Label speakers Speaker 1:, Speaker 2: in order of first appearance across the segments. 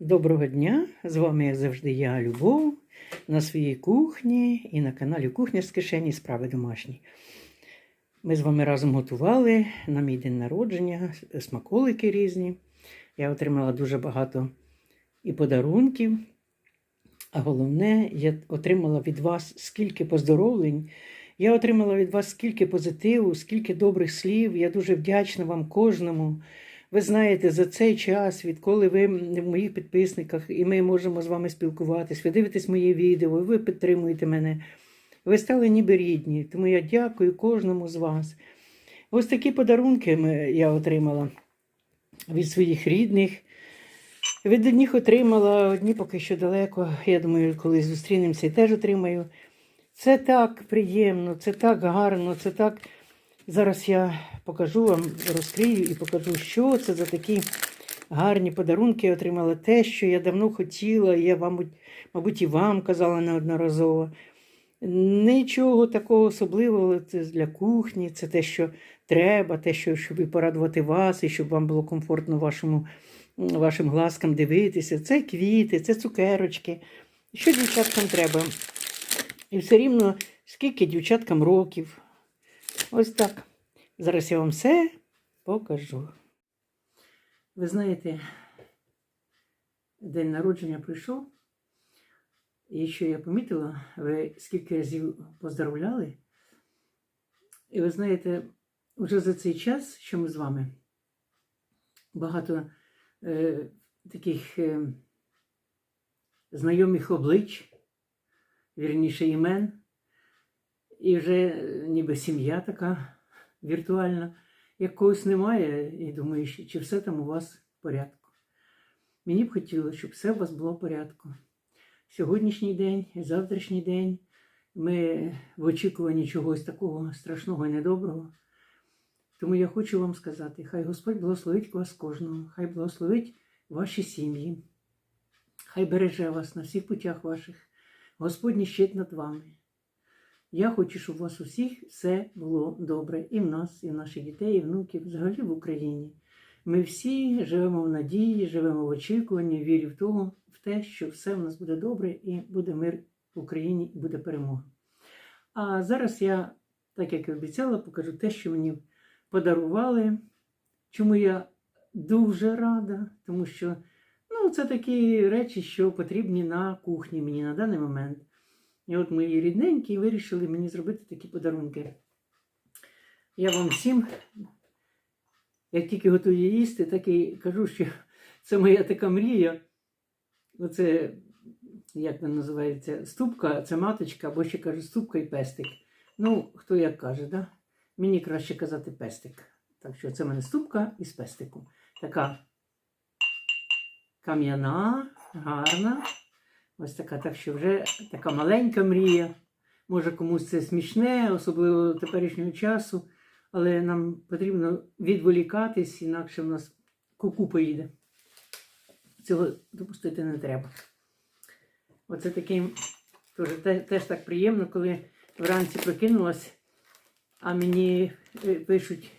Speaker 1: Доброго дня! З вами, як завжди, я, Любов, на своїй кухні і на каналі Кухня з кишені Справи домашні. Ми з вами разом готували на мій день народження смаколики різні. Я отримала дуже багато і подарунків. А головне, я отримала від вас скільки поздоровлень. Я отримала від вас скільки позитиву, скільки добрих слів. Я дуже вдячна вам кожному. Ви знаєте, за цей час, відколи ви в моїх підписниках, і ми можемо з вами спілкуватись, ви дивитесь мої відео, ви підтримуєте мене. Ви стали ніби рідні. Тому я дякую кожному з вас. Ось такі подарунки я отримала від своїх рідних. Від одних отримала, одні поки що далеко. Я думаю, коли зустрінемося, теж отримаю. Це так приємно, це так гарно, це так. Зараз я покажу вам, розкрию і покажу, що це за такі гарні подарунки я отримала. Те, що я давно хотіла, я, мабуть, мабуть, і вам казала неодноразово. Нічого такого особливого це для кухні, це те, що треба, те, що, щоб і порадувати вас, і щоб вам було комфортно вашому, вашим глазкам дивитися. Це квіти, це цукерочки. Що дівчаткам треба? І все рівно, скільки дівчаткам років. Ось так. Зараз я вам все покажу. Ви знаєте, день народження прийшов. І що я помітила, ви скільки разів поздравляли. І ви знаєте, вже за цей час, що ми з вами, багато е, таких е, знайомих облич, вірніше імен, і вже е, ніби сім'я така віртуальна, якогось немає, і думаю, чи- все там у вас в порядку. Мені б хотілося, щоб все у вас було в порядку. Сьогоднішній день, і завтрашній день ми в очікуванні чогось такого страшного і недоброго. Тому я хочу вам сказати: хай Господь благословить вас кожного, хай благословить ваші сім'ї, хай береже вас на всіх путях ваших. Господній щит над вами. Я хочу, щоб у вас усіх все було добре. І в нас, і в наших дітей, і внуків, взагалі в Україні. Ми всі живемо в надії, живемо в очікуванні, вірі в того, в те, що все в нас буде добре і буде мир в Україні, і буде перемога. А зараз я, так як і обіцяла, покажу те, що мені подарували, чому я дуже рада, тому що ну, це такі речі, що потрібні на кухні мені на даний момент. І от мої рідненькі вирішили мені зробити такі подарунки. Я вам всім, як тільки готую їсти, так і кажу, що це моя така мрія. Оце, як вона називається, ступка, це маточка, або ще кажуть, ступка і пестик. Ну, хто як каже, да? мені краще казати пестик. Так що це в мене ступка із пестиком. Така кам'яна, гарна. Ось така, так що вже така маленька мрія. Може комусь це смішне, особливо теперішнього часу, але нам потрібно відволікатись, інакше в нас куку поїде. Цього допустити не треба. Оце таким теж, теж так приємно, коли вранці прокинулась, а мені е, пишуть: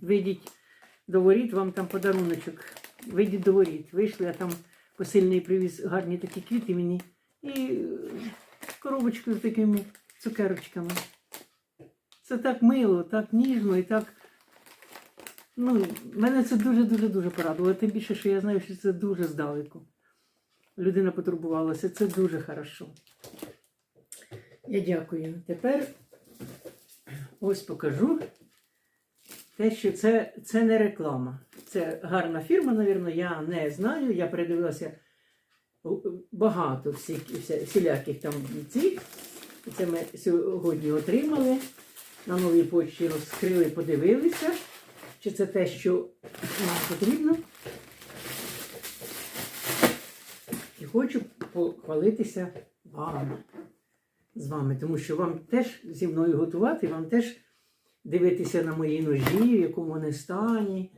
Speaker 1: вийдіть до воріт, вам там подаруночок. Вийдіть до воріт. Вийшли, а там посильний привіз гарні такі квіти мені і е, коробочку з такими цукерочками. Це так мило, так ніжно і так. Ну, мене це дуже-дуже дуже порадувало. Тим більше, що я знаю, що це дуже здалеку. Людина потурбувалася, це дуже хорошо. Я дякую. Тепер ось покажу те, що це, це не реклама. Це гарна фірма, навірно, я не знаю. Я передивилася багато всіх, всіляких там цих. Це ми сьогодні отримали. На новій почті розкрили, подивилися, чи це те, що нам потрібно. І хочу похвалитися вам з вами, тому що вам теж зі мною готувати, вам теж дивитися на мої ножі, в якому вони стані.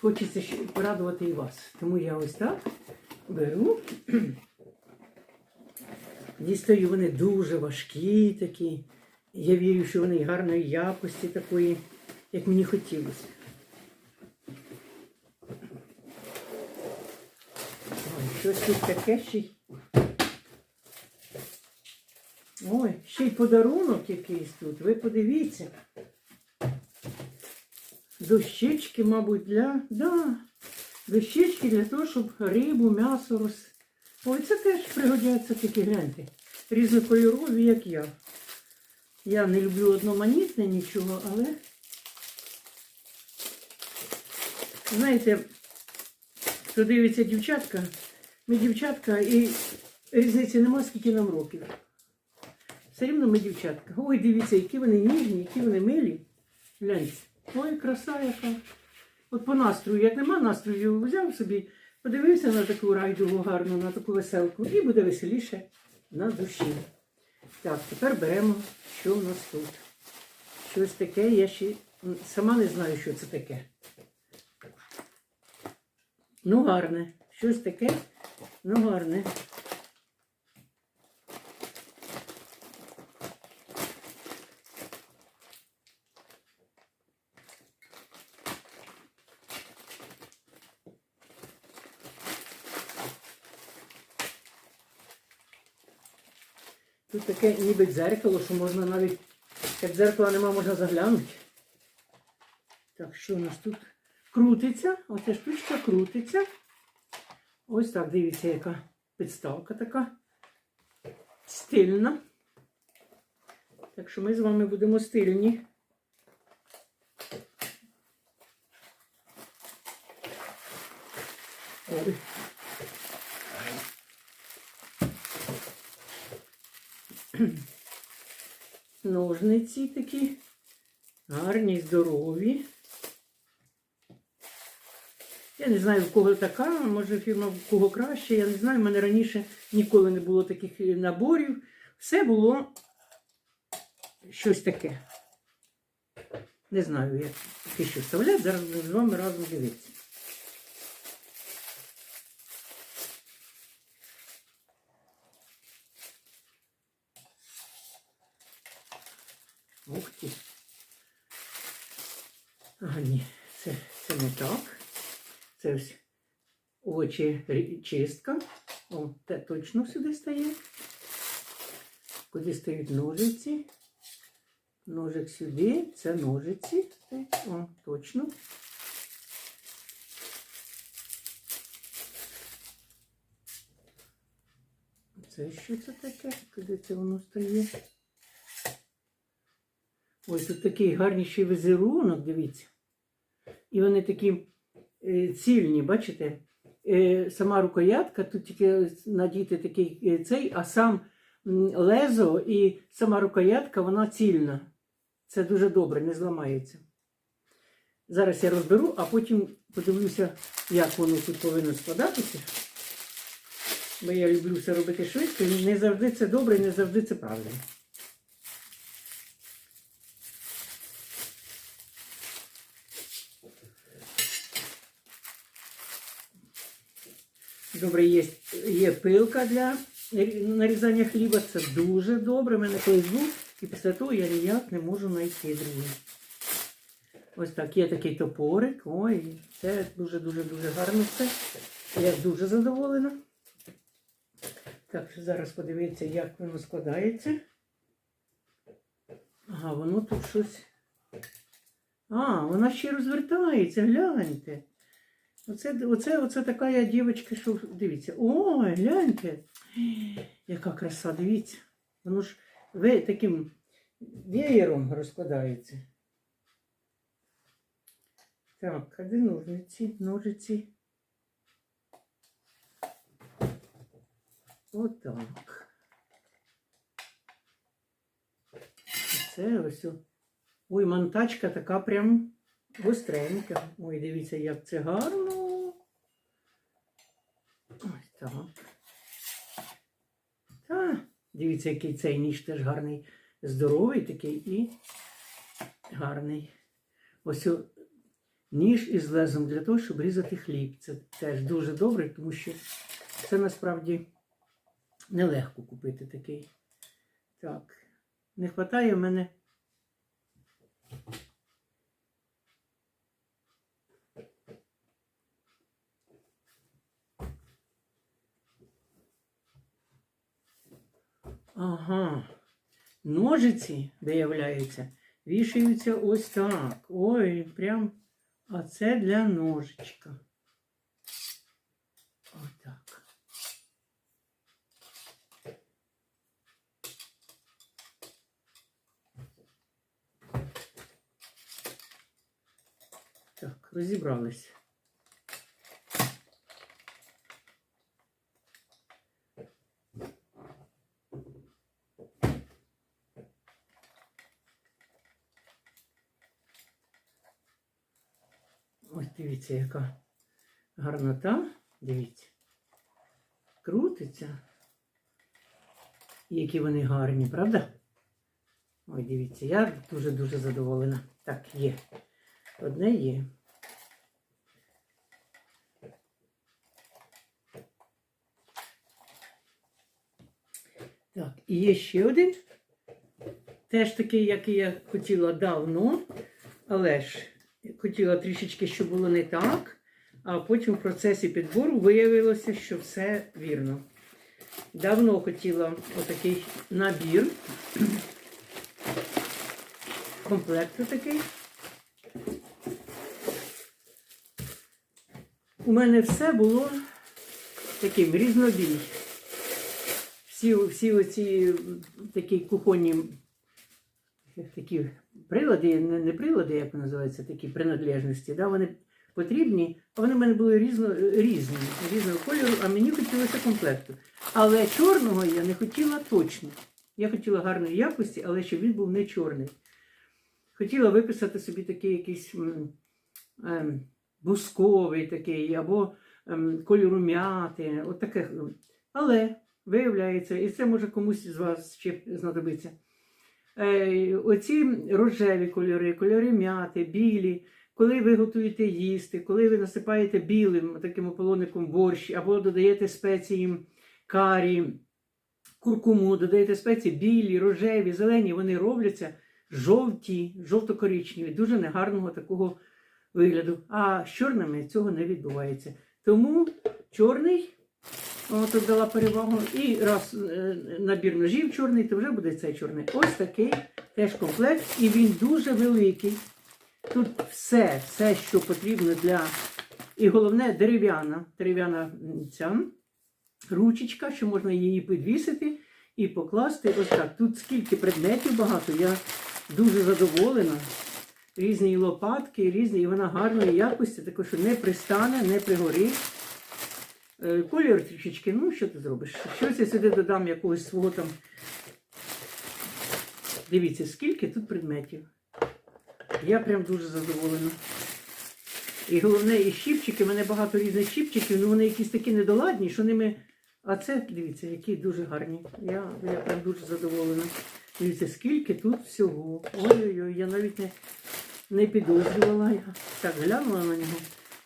Speaker 1: Хочеться порадувати і вас. Тому я ось так беру. Дістаю вони дуже важкі такі. Я вірю, що вони гарної якості такої, як мені хотілося. Щось тут таке ще. Ой, ще й подарунок якийсь тут. Ви подивіться. Дощечки, мабуть, для. Да. Дощечки для того, щоб рибу, м'ясо роз. Ой, це теж пригодяться такі гляньте. Різнокольорові, як я. Я не люблю одноманітне нічого, але. Знаєте, хто дивиться дівчатка, ми дівчатка і різниці нема, скільки нам років. Все рівно ми дівчатка. Ой, дивіться, які вони ніжні, які вони милі. Гляньте. Ой, краса яка. От по настрою, як нема настрою, взяв собі, подивився на таку райдову гарну, на таку веселку, і буде веселіше на душі. Так, тепер беремо, що в нас тут. Щось таке, я ще сама не знаю, що це таке. Ну, гарне. Щось таке, ну гарне. Таке ніби дзеркало, що можна навіть, як дзеркала нема, можна заглянути. Так, що у нас тут крутиться? Оця штучка крутиться. Ось так, дивіться, яка підставка така стильна. Так що ми з вами будемо стильні. Ой. Ножниці такі гарні, здорові. Я не знаю, в кого така, може фірма в кого краще, я не знаю. У мене раніше ніколи не було таких наборів. Все було щось таке. Не знаю, як що вставляти. Зараз з вами разом дивитися. Ух ти. А, ні, це, це не так. Це ось очі чистка. О, те точно сюди стає. Куди стають ножиці. Ножик сюди, це ножиці. О, точно. Це що це таке? Куди це воно стає? Ось тут такий гарніший візерунок, дивіться. І вони такі е, цільні, бачите? Е, сама рукоятка, тут тільки надіти такий е, цей, а сам лезо і сама рукоятка, вона цільна. Це дуже добре, не зламається. Зараз я розберу, а потім подивлюся, як воно тут повинно складатися. Бо я люблю все робити швидко, і не завжди це добре, не завжди це правильно. Добре, є, є пилка для нарізання хліба. Це дуже добре. Мене був, і після того я ніяк не можу знайти другий. Ось так, є такий топорик. Ой, це дуже-дуже-дуже гарно все. Я дуже задоволена. Так, зараз подивіться, як воно складається. Ага, воно тут щось. А, вона ще розвертається, гляньте. Оце, оце, оце така я дівчинка, що дивіться. Ой, гляньте. Яка краса, дивіться. Воно ж ви таким веєром розкладається. Так, а де ножниці? Ножиці. Отак. Це ось. Ой, монтачка така прям гостренька. Ой, дивіться, як це гарно. Так. Та, дивіться, який цей ніж теж гарний, здоровий такий і гарний. Ось ніж із лезом для того, щоб різати хліб. Це теж дуже добре, тому що це насправді нелегко купити такий. Так, не вистачає в мене. Ага. Ножиці, виявляється, вішаються ось так. Ой, прям. А це для ножичка. Отак. Так, розібрались. дивіться, яка гарнота. Дивіться. Крутиться. Які вони гарні, правда? Ой, дивіться, я дуже-дуже задоволена. Так, є. Одне є. Так, і є ще один. Теж такий, який я хотіла давно, але ж хотіла трішечки, щоб було не так. А потім в процесі підбору виявилося, що все вірно. Давно хотіла отакий набір. Комплект такий. У мене все було таким різнобій. Всі, всі оці такі кухонні такі прилади, не, прилади, як називаються, такі принадлежності, да, вони потрібні, а вони в мене були різно, різні, різного кольору, а мені хотілося комплекту. Але чорного я не хотіла точно. Я хотіла гарної якості, але щоб він був не чорний. Хотіла виписати собі такий якийсь ем, бусковий такий, або ем, кольору м'яти, от таке. Але виявляється, і це може комусь з вас ще знадобиться. Е, оці рожеві кольори, кольори м'яти, білі, коли ви готуєте їсти, коли ви насипаєте білим таким ополоником борщ, або додаєте спеції карі, куркуму, додаєте спеції білі, рожеві, зелені, вони робляться жовті, жовто-коричневі, дуже негарного такого вигляду. А з чорними цього не відбувається. Тому чорний. О, тут дала перевагу. І раз е, набір ножів чорний, то вже буде цей чорний. Ось такий теж комплект. І він дуже великий. Тут все, все, що потрібно для. І головне дерев'яна. Дерев'яна ця ручечка, що можна її підвісити і покласти. Ось так. Тут скільки предметів багато. Я дуже задоволена. Різні лопатки, різні, і вона гарної якості, також що не пристане, не пригорить. Е, Колір трішечки, ну що ти зробиш? Щось я сюди додам якогось свого там. Дивіться, скільки тут предметів. Я прям дуже задоволена. І головне, і щіпчики, в мене багато різних щіпчиків, ну вони якісь такі недоладні, що ними. А це, дивіться, які дуже гарні. Я, я прям дуже задоволена. Дивіться, скільки тут всього. Ой-ой-ой, я навіть не, не підозрювала. Я так глянула на нього.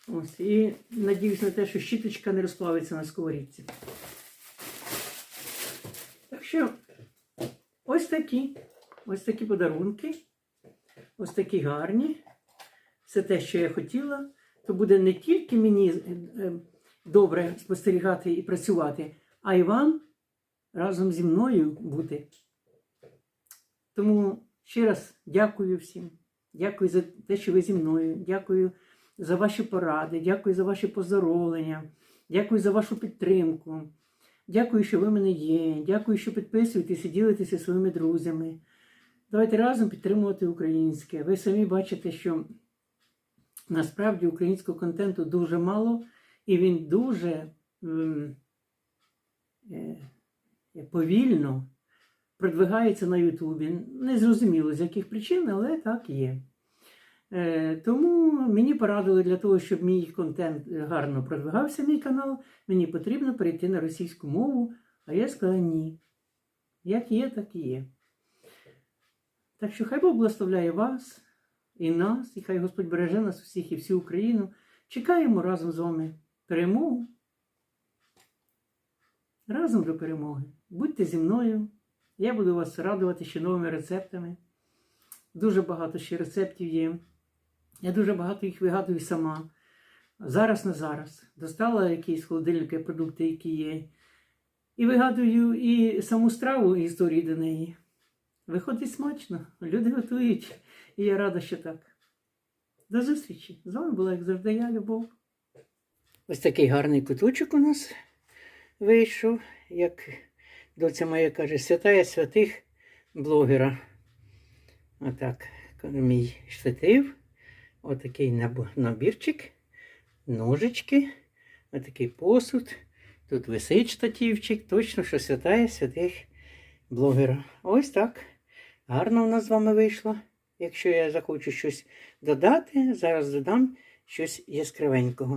Speaker 1: Ось, і надіюсь на те, що щіточка не розплавиться на сковорідці. Так що, ось такі, ось такі подарунки, ось такі гарні. Все те, що я хотіла, то буде не тільки мені е, е, добре спостерігати і працювати, а й вам разом зі мною бути. Тому ще раз дякую всім. Дякую за те, що ви зі мною. Дякую за ваші поради, дякую за ваші поздоровлення, дякую за вашу підтримку. Дякую, що ви мене є. Дякую, що підписуєтесь і ділитеся своїми друзями. Давайте разом підтримувати українське. Ви самі бачите, що насправді українського контенту дуже мало, і він дуже е, повільно продвигається на Ютубі. Незрозуміло з яких причин, але так є. Е, Тому мені порадили для того, щоб мій контент гарно продвигався, мій канал, мені потрібно перейти на російську мову, а я сказала ні. Як є, так і є. Так що хай Бог благословляє вас і нас, і хай Господь береже нас всіх і всю Україну. Чекаємо разом з вами перемогу. Разом до перемоги. Будьте зі мною. Я буду вас радувати ще новими рецептами. Дуже багато ще рецептів є. Я дуже багато їх вигадую сама. Зараз на зараз. Достала якісь холодильники продукти, які є. І вигадую і саму страву і історії до неї. Виходить смачно, люди готують, і я рада, що так. До зустрічі! З вами була, як завжди, я, Любов. Ось такий гарний куточок у нас вийшов, як доця моя каже, святая святих блогера. Отак, мій штатив, отакий такий набірчик, ножички, отакий посуд. Тут висить штатівчик, точно, що святає святих блогера. Ось так. Гарно у нас з вами вийшло. Якщо я захочу щось додати, зараз додам щось яскравенького.